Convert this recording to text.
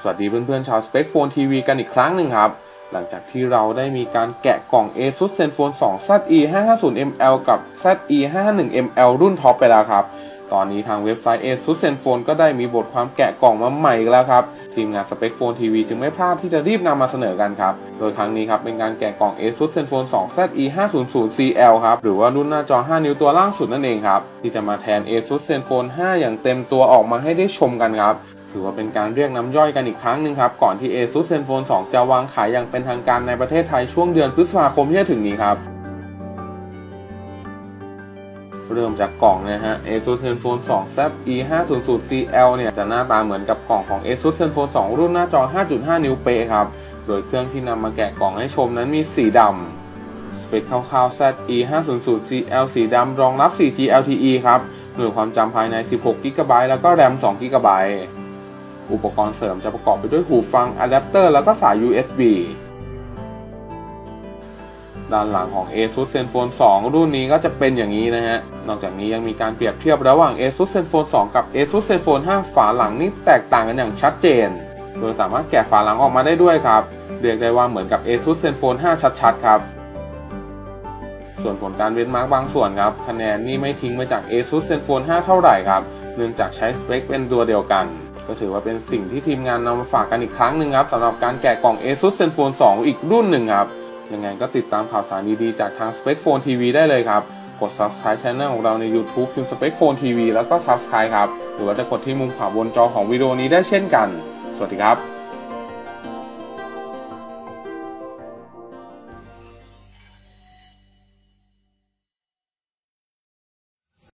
สวัสดีเพื่อนๆชาว Spec Phone TV กันอีกครั้งหนึ่งครับ หลังจากที่เราได้มีการแกะกล่อง ASUS ZenFone 2 ZE 550 ml กับ ZE 551 ml รุ่นท็อปไปแล้วครับ ตอนนี้ทางเว็บไซต์ ASUS ZenFone ก็ได้มีบทความแกะกล่องมาใหม่แล้วครับ ทีมงาน Spec Phone TV จึงไม่พลาดที่จะรีบนำมาเสนอกันครับ โดยครั้งนี้ครับเป็นการแกะกล่อง ASUS ZenFone 2 ZE 500 CL ครับ หรือว่ารุ่นหน้าจอ 5 นิ้วตัวล่างสุดนั่นเองครับ ที่จะมาแทน ASUS ZenFone 5 อย่างเต็มตัวออกมาให้ได้ชมกันครับ ถือว่าเป็นการเรียกน้ำย่อยกันอีกครั้งหนึ่งครับ ก่อนที่ ASUS ZenFone 2 จะวางขายอย่างเป็นทางการในประเทศไทยช่วงเดือนพฤษภาคมที่จะถึงนี้ครับ เริ่มจากกล่องนะฮะ ASUS ZenFone 2 ZE 500 CL เนี่ยจะหน้าตาเหมือนกับกล่องของ ASUS ZenFone 2 รุ่นหน้าจอ 5.5 นิ้วเป๊ะครับ โดยเครื่องที่นำมาแกะกล่องให้ชมนั้นมีสีดำสเปคคร่าวๆ ZE 500 CL สีดำรองรับ 4G LTE ครับ หน่วยความจำภายใน 16 GB แล้วก็ RAM 2 GB อุปกรณ์เสริมจะประกอบไปด้วยหูฟังอะแดปเตอร์แล้วก็สาย USB ด้านหลังของ ASUS ZenFone 2 รุ่นนี้ก็จะเป็นอย่างนี้นะฮะ นอกจากนี้ยังมีการเปรียบเทียบระหว่าง ASUS ZenFone 2 กับ ASUS ZenFone 5 ฝาหลังนี่แตกต่างกันอย่างชัดเจน โดยสามารถแกะฝาหลังออกมาได้ด้วยครับ เรียกได้ว่าเหมือนกับ ASUS ZenFone 5 ชัดๆ ครับ ส่วนผลการเว้นมาร์กบางส่วนครับ คะแนนนี่ไม่ทิ้งมาจาก ASUS ZenFone 5 เท่าไหร่ครับ เนื่องจากใช้สเปคเป็นตัวเดียวกัน ก็ถือว่าเป็นสิ่งที่ทีมงานนำมาฝากกันอีกครั้งหนึ่งครับสำหรับการแกะกล่อง ASUS ZenFone 2 อีกรุ่นหนึ่งครับยังไงก็ติดตามข่าวสารดีๆ จากทาง Spec Phone TV ได้เลยครับ กด Subscribe Channel ของเราใน YouTube พิมพ์ Spec Phone TV แล้วก็ Subscribe ครับ หรือว่าจะกดที่มุมขวาบนจอของวิดีโอนี้ได้เช่นกัน สวัสดีครับ